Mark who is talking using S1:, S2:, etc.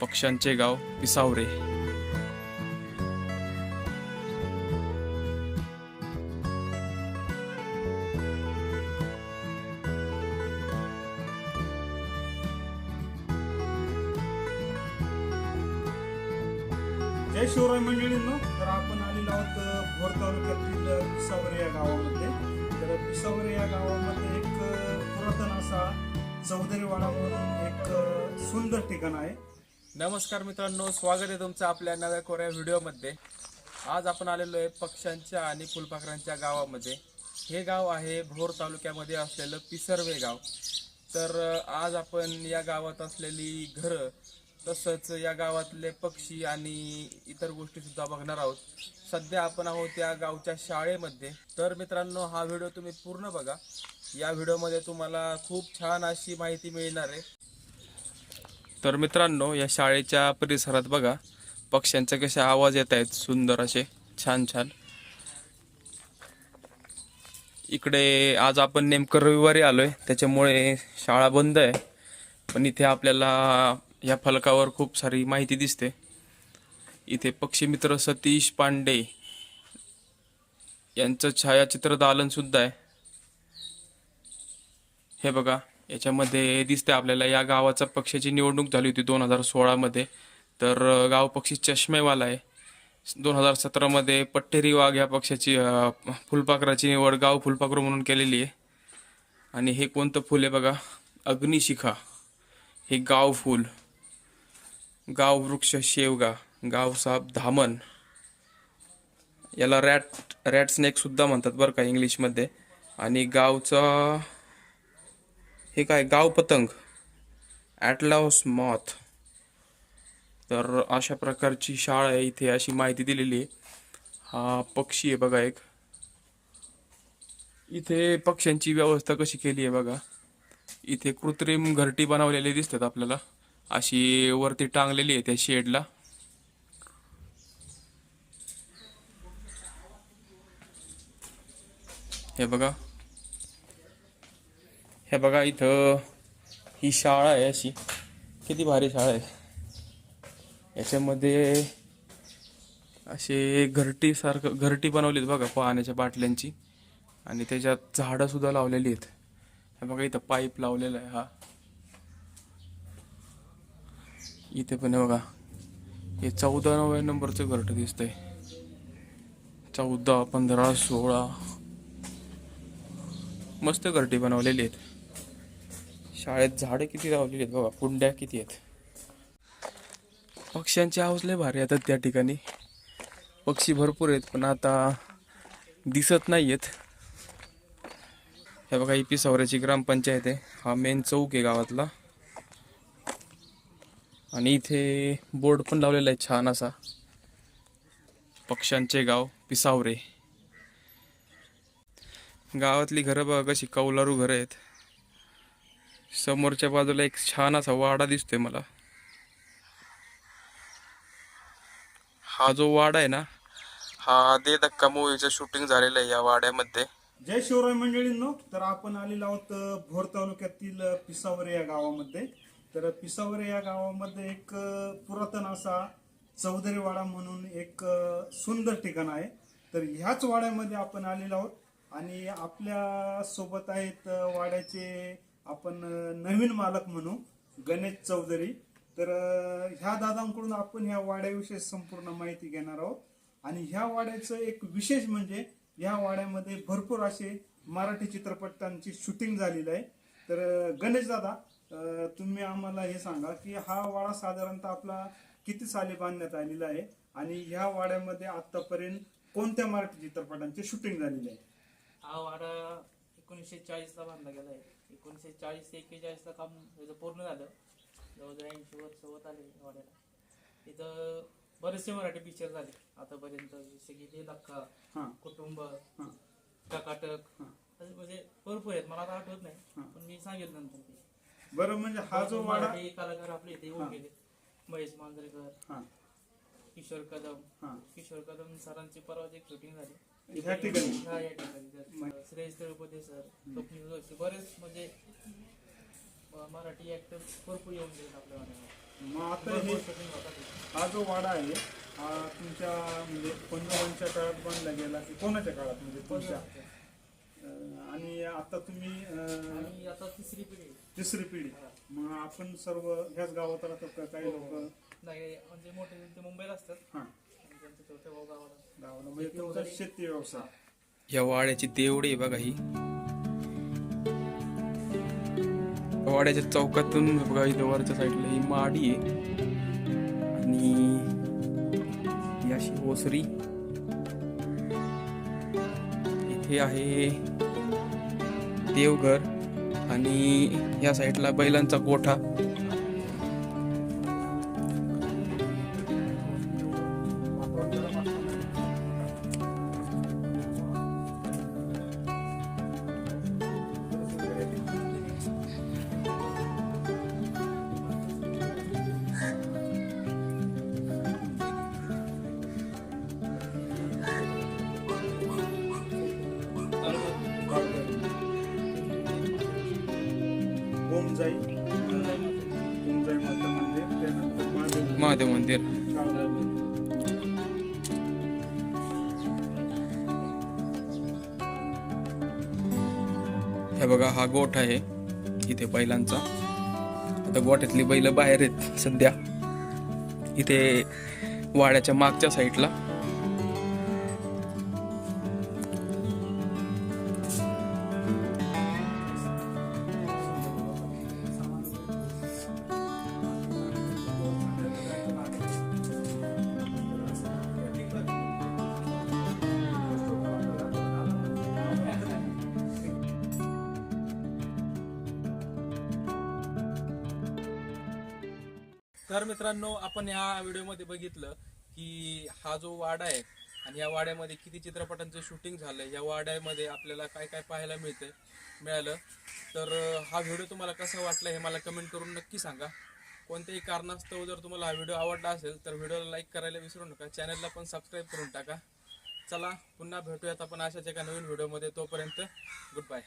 S1: पक्ष्यांचे गाव पिसावरे.
S2: जय शिवराय मंडळींनो तर आपण आलेलो आहोत भोर तालुक्यातील पिसावरे या गावामध्ये. तर पिसावरे या गावामध्ये एक पुरातन असा चौधरीवाडा म्हणून एक सुंदर ठिकाण आहे.
S1: नमस्कार मित्रांनो स्वागत आहे तुमचं आपल्या नव्या कोऱ्या व्हिडिओमध्ये आज आपण आलेलो आहे पक्ष्यांच्या आणि फुलपाखरांच्या गावामध्ये. हे गाव आहे भोर तालुक्यामध्ये असलेलं पिसर्वे गाव. तर आज आपण या गावात असलेली घरं तसंच या गावातले पक्षी आणि इतर गोष्टीसुद्धा बघणार आहोत. सध्या आपण आहोत या गावच्या शाळेमध्ये. तर मित्रांनो हा व्हिडिओ तुम्ही पूर्ण बघा. या व्हिडिओमध्ये तुम्हाला खूप छान अशी माहिती मिळणार आहे. तर मित्रांनो या शाळेच्या परिसरात बघा पक्ष्यांचे कसे आवाज येत आहेत सुंदर असे छान छान. इकडे आज आपण नेमकं रविवारी आलोय त्याच्यामुळे शाळा बंद आहे. पण इथे आपल्याला या फलकावर खूप सारी माहिती दिसते. इथे पक्षीमित्र सतीश पांडे यांचं छायाचित्र दालन सुद्धा आहे. हे बघा याच्यामध्ये दिसते आपल्याला या गावाचा पक्षाची निवडणूक झाली होती दोन हजार सोळामध्ये. तर गाव पक्षी चष्मेवाला आहे. दोन हजार सतरामध्ये पट्टेरी वाघ या पक्षाची फुलपाखराची निवड गाव फुलपाखरू म्हणून केलेली आहे. आणि हे कोणतं फुल आहे बघा? अग्निशिखा. हे गाव फुल. गाव वृक्ष शेवगा. गाव साप धामण. याला रॅट रॅट स्नेक सुद्धा म्हणतात बरं का इंग्लिशमध्ये. आणि गावचा हे काय गाव पतंग? ॲटलाउस मॉथ तर अशा प्रकारची शाळा आहे इथे अशी माहिती दिलेली आहे. हा पक्षी आहे बघा एक. इथे पक्ष्यांची व्यवस्था कशी केली आहे बघा. इथे कृत्रिम घरटी बनवलेली दिसतात आपल्याला. अशी वरती टांगलेली आहे त्या शेडला हे बघा. हे बघा इथं ही शाळा आहे अशी. किती भारी शाळा आहे. याच्यामध्ये असे घरटी बनवली घरटी बनवलीत बघा पाण्याच्या बाटल्यांची. आणि त्याच्यात झाडंसुद्धा लावलेली आहेत. हे बघा इथं पाईप लावलेला आहे हा. इथे पण आहे बघा हे चौदा नव्या नंबरचं घरटं दिसतंय. चौदा पंधरा सोळा. मस्त घरटी बनवलेली आहेत. शाळेत झाडं किती लावलेली आहेत बघा कुंड्या किती आहेत? पक्ष्यांचे आवाज लय भारी येतात त्या ठिकाणी. पक्षी भरपूर आहेत पण आता दिसत नाही आहेत हे बघा ही पिसावऱ्याची ग्रामपंचायत आहे. हा मेन चौक आहे गावातला. आणि इथे बोर्ड पण लावलेला आहे छान असा. पक्ष्यांचे गाव पिसावरे. गावातली घरं बघा कशी कौलारू घरं आहेत. समोरच्या बाजूला एक छान असा वाडा दिसतोय मला. हा जो वाडा आहे ना हा दे धक्का मूवीचं शूटिंग झालेलं आहे या वाड्यामध्ये.
S2: जय शिवराय मंडळींनो तर आपण आलेलो आहोत भोर तालुक्यातील पिसावरे या गावामध्ये. तर पिसावरे या गावामध्ये एक पुरातन असा चौधरी वाडा म्हणून एक सुंदर ठिकाण आहे. तर ह्याच वाड्यामध्ये आपण आलेलो आहोत आणि आपल्यासोबत आहेत वाड्याचे आपण नवीन मालक म्हणू गणेश चौधरी. तर ह्या दादांकडून आपण ह्या वाड्याविषयी संपूर्ण माहिती घेणार आहोत. आणि ह्या वाड्याचं एक विशेष म्हणजे ह्या वाड्यामध्ये भरपूर असे मराठी चित्रपटांची शूटिंग झालेली आहे. तर गणेश दादा तुम्ही आम्हाला हे सांगा की हा वाडा साधारणतः आपला किती साली बांधण्यात आलेला आहे? आणि ह्या वाड्यामध्ये आतापर्यंत कोणत्या मराठी चित्रपटांची शूटिंग झालेली आहे?
S3: हा वाडा एकोणीसशे चाळीसला बांधला गेला आहे एकोणीसशे चाळीस ते एक्केचाळीसला काम त्याचं पूर्ण झालं. जवळजवळ ऐंशी वर्ष होत आले वाड्याला. इथं बरेचसे मराठी पिक्चर झाले. आतापर्यंत जसे की ते धक्का
S2: हां.
S3: कुटुंब
S2: हां.
S3: टकाटक. असे म्हणजे भरपूर आहेत. मला आता आठवत नाही. पण मी सांगेल नंतर ते.
S2: बरं म्हणजे हा जो वाडा
S3: मराठी कलाकार आपले इथे येऊन. गेले. महेश मांजरेकर
S2: हां.
S3: किशोर कदम.
S2: हां.
S3: किशोर कदम सरांची परवा एक शूटिंग झाली.
S2: ह्या ठिकाणी?
S3: हा, या ठिकाणी. श्रेयस तळपते सर स्वप्नील जोशी बरेच म्हणजे मराठी ऍक्टर भरपूर येऊन गेले आपल्या
S2: मग आता हे हा जो वाडा आहे हा तुमच्या म्हणजे पंजोबांच्या काळात बांधला गेला की कोणाच्या काळात म्हणजे तुमच्या? अं, आणि आता तुम्ही
S3: आणि आता तिसरी पिढी.
S2: तिसरी पिढी. मग आपण सर्व ह्याच गावात राहतो का? काही लोक?
S3: नाही म्हणजे मोठे ते मुंबईला असतात.
S2: हा.
S3: त्यांचे छोटे भाऊ गावाला
S2: गावाला म्हणजे तुमचा शेती व्यवसाय.
S1: या वाड्याची देवडी आहे बघा ही. वाड्याच्या चौकातून बघा इथं वरच्या साईडला ही माडी आहे. आणि अशी ओसरी. इथे आहे देवघर आणि या साईडला बैलांचा गोठा
S2: महादेव
S1: मंदिर हे बघा हा गोठ आहे इथे बैलांचा. आता गोठ्यातली बैल बाहेर आहेत सध्या. इथे वाड्याच्या मागच्या साईडला. तर मित्रांनो आपण ह्या व्हिडिओमध्ये बघितलं की हा जो वाडा आहे आणि या वाड्यामध्ये किती चित्रपटांचं शूटिंग झालं या वाड्यामध्ये आपल्याला काय काय पाहायला मिळतं मिळालं. तर हा व्हिडिओ तुम्हाला कसा वाटला हे मला कमेंट करून नक्की सांगा. कोणत्याही कारणास्तव जर तुम्हाला हा व्हिडिओ आवडला असेल तर व्हिडिओला लाईक करायला विसरू नका चॅनलला पण सबस्क्राईब करून टाका. चला पुन्हा भेटूयात आपण अशाच एका नवीन व्हिडिओमध्ये. तोपर्यंत गुड बाय.